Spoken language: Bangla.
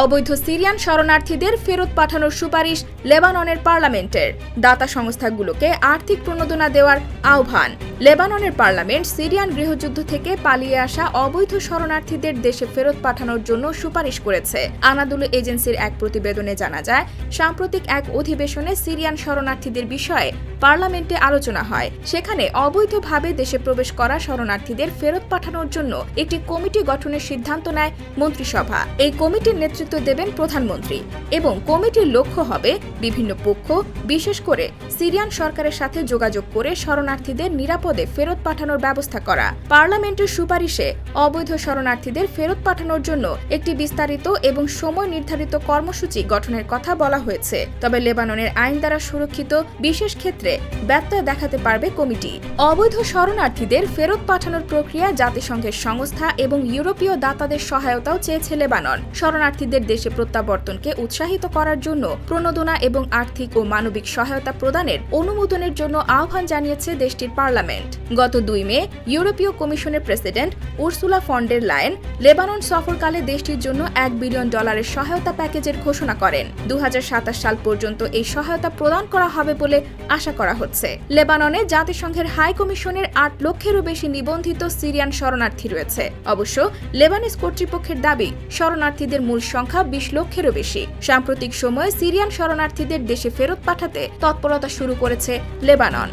অবৈধ সিরিয়ান শরণার্থীদের ফেরত পাঠানোর সুপারিশ লেবাননের পার্লামেন্টের। দাতা সংস্থাগুলোকে আর্থিক প্রণোদনা দেওয়ার আহ্বান। লেবাননের পার্লামেন্ট সিরিয়ান গৃহযুদ্ধ থেকে পালিয়ে আসা অবৈধ শরণার্থীদের দেশে ফেরত পাঠানোর জন্য সুপারিশ করেছে। আনাদুলু এজেন্সির এক প্রতিবেদনে জানা যায়, সাম্প্রতিক এক অধিবেশনে সিরিয়ান শরণার্থীদের বিষয়ে পার্লামেন্টে আলোচনা হয়। সেখানে অবৈধভাবে দেশে প্রবেশ করা শরণার্থীদের ফেরত পাঠানোর জন্য একটি কমিটি গঠনের সিদ্ধান্ত নেয় মন্ত্রিসভা। এই কমিটির নেতৃত্ব দেবেন প্রধানমন্ত্রী এবং কমিটির লক্ষ্য হবে বিভিন্ন পক্ষ, বিশেষ করে সিরিয়ান সরকারের সাথে যোগাযোগ করে শরণার্থীদের নিরাপদে ফেরত পাঠানোর ব্যবস্থা করা। পার্লামেন্টের সুপারিশে অবৈধ শরণার্থীদের ফেরত পাঠানোর জন্য একটি বিস্তারিত এবং সময় নির্ধারিত কর্মসূচি গঠনের কথা বলা হয়েছে। তবে লেবাননের আইন দ্বারা সুরক্ষিত বিশেষ ক্ষেত্রে ব্যত্যয় দেখাতে পারবে কমিটি। অবৈধ শরণার্থীদের ফেরত পাঠানোর প্রক্রিয়া জাতিসংঘের সংস্থা এবং ইউরোপীয় দাতাদের সহায়তাও চেয়েছে লেবানন। শরণার্থীদের দেশে প্রত্যাবর্তনকে উৎসাহিত করার জন্য প্রণোদনা এবং আর্থিক ও মানবিক সহায়তা প্রদানের অনুমোদনের জন্য আহ্বান জানিয়েছে দেশটির পার্লামেন্ট। গত দুই মে, ইউরোপীয় কমিশনের president Ursula von der Leyen Lebanon সফরকালে দেশটির জন্য এক বিলিয়ন ডলারের সহায়তা প্যাকেজের ঘোষণা করেন। দুহাজার সাতাশ সাল পর্যন্ত এই সহায়তা প্রদান করা হবে বলে আশা করা হচ্ছে। লেবাননে জাতিসংঘের হাই কমিশনের আট লক্ষেরও বেশি নিবন্ধিত সিরিয়ান শরণার্থী রয়েছে। অবশ্য লেবানিজ কর্তৃপক্ষের দাবি, শরণার্থীদের মূল সংখ্যা বিশ লক্ষেরও বেশি। সাম্প্রতিক সময়ে সিরিয়ান শরণার্থীদের দেশে ফেরত পাঠাতে তৎপরতা শুরু করেছে লেবানন।